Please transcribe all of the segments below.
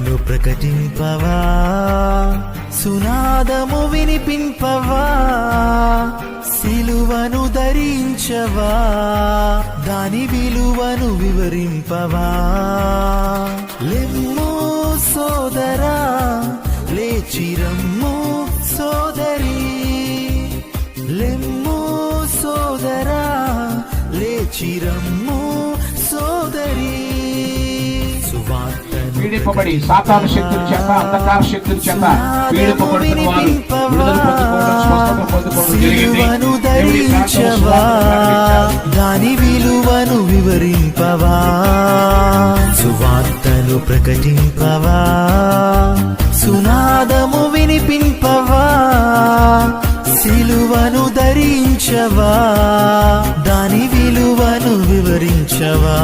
ప్రకటింపవా? సునాదము వినిపింపవా? సిలువను ధరించవా? దాని విలువను వివరింపవా? లెమ్మో సోదరా లేచిరమ్మో సోదరి. లెమ్మో సోదరా లేచిరమ్మో సోదరి. పీడింపబడి సాతాను శక్తుల చేత అంధకార శక్తుల చేత పీడింపబడుతున్న వారు విడుదల పొందుకోవడం స్వస్థత పొందుకోవడం జరిగింది. దాని విలువను వివరింపవా? సువార్తను ప్రకటింపవా? సునాదము వినిపింపవా? సిలువను ధరించవా? దాని విలువను వివరించవా?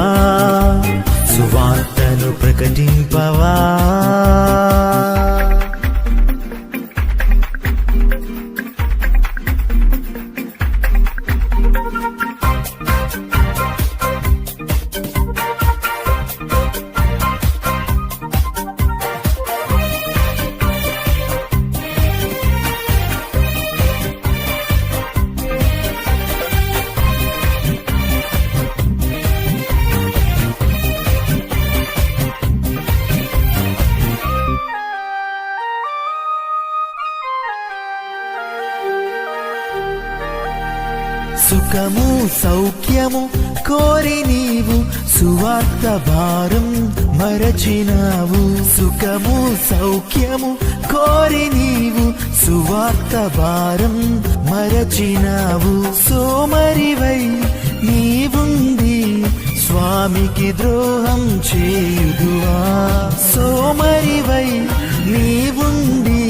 సువార్తను ప్రకటింపవా? సుఖము సౌఖ్యము కోరి నీవు సువార్త భారం మరచినావు. సుఖము సౌఖ్యము కోరి నీవు సువార్త భారం మరచినావు. సోమరివై నీవుంది స్వామికి ద్రోహం చేయుదువా? సోమరివై నీవుండి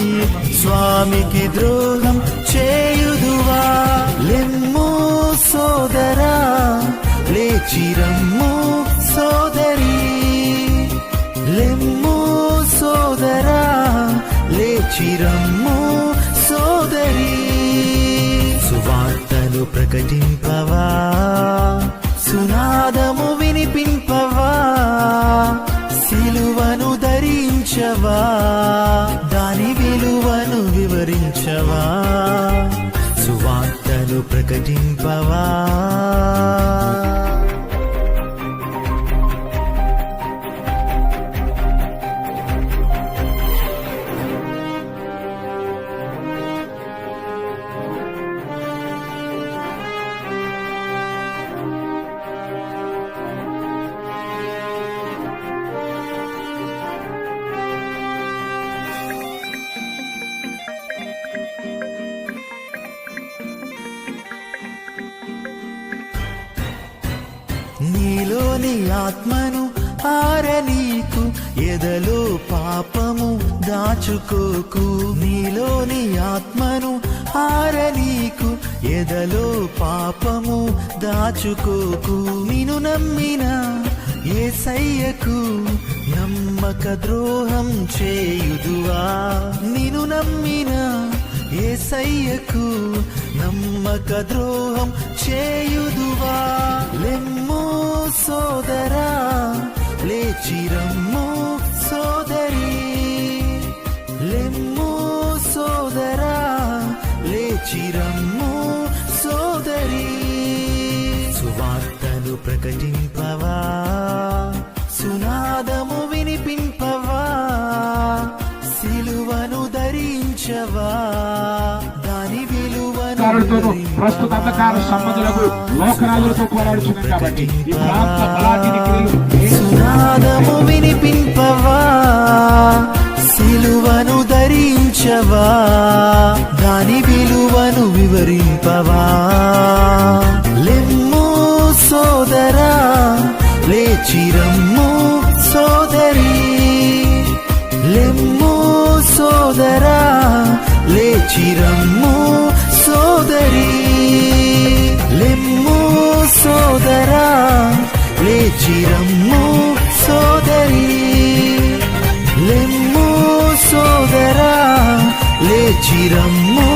స్వామికి ద్రోహం లేచిరమ్ము సోదరి లెమ్ము సోదరా లేచిరమ్ము సోదరి. సువార్తను ప్రకటింపవా? సునాదము వినిపింపవా? సిలువను ధరించవా? దాని విలువను వివరించవా? సువార్తను ప్రకటింపవా? నీలోని ఆత్మను ఆరనీకు ఎదలో పాపము దాచుకోకు. నీలోని ఆత్మను ఆరనీకు ఎదలో పాపము దాచుకోకు. నిను నమ్మిన ఏసయ్యకు నమ్మక ద్రోహం చేయుదువా? నిను నమ్మిన ఏసయ్యకు నమ్మక ద్రోహం చేయుదువా? లెమ్ము సోదరా లేచిరమ్ము సోదరి. లెమ్ము సోదరా లేచిరమ్ము సోదరి. సువార్తను ప్రకటింపవా? విలువను ప్రస్తుత అంధకార సంబంధులకు లోకరాజులతో పోరాడుతున్నాం కాబట్టి ఈ ప్రాంత బలాఢ్యుని వినిపింపవా? సిలువను ధరించవా? దాని విలువను వివరింపవా? లెమ్ము సోదరా లేచిరమ్ము సోదరి. లెమ్ము సోదరా లేచిరమ్ము లేచిరమ్ము సోదరి లెమ్ము సోదరా లేచిరమ్ము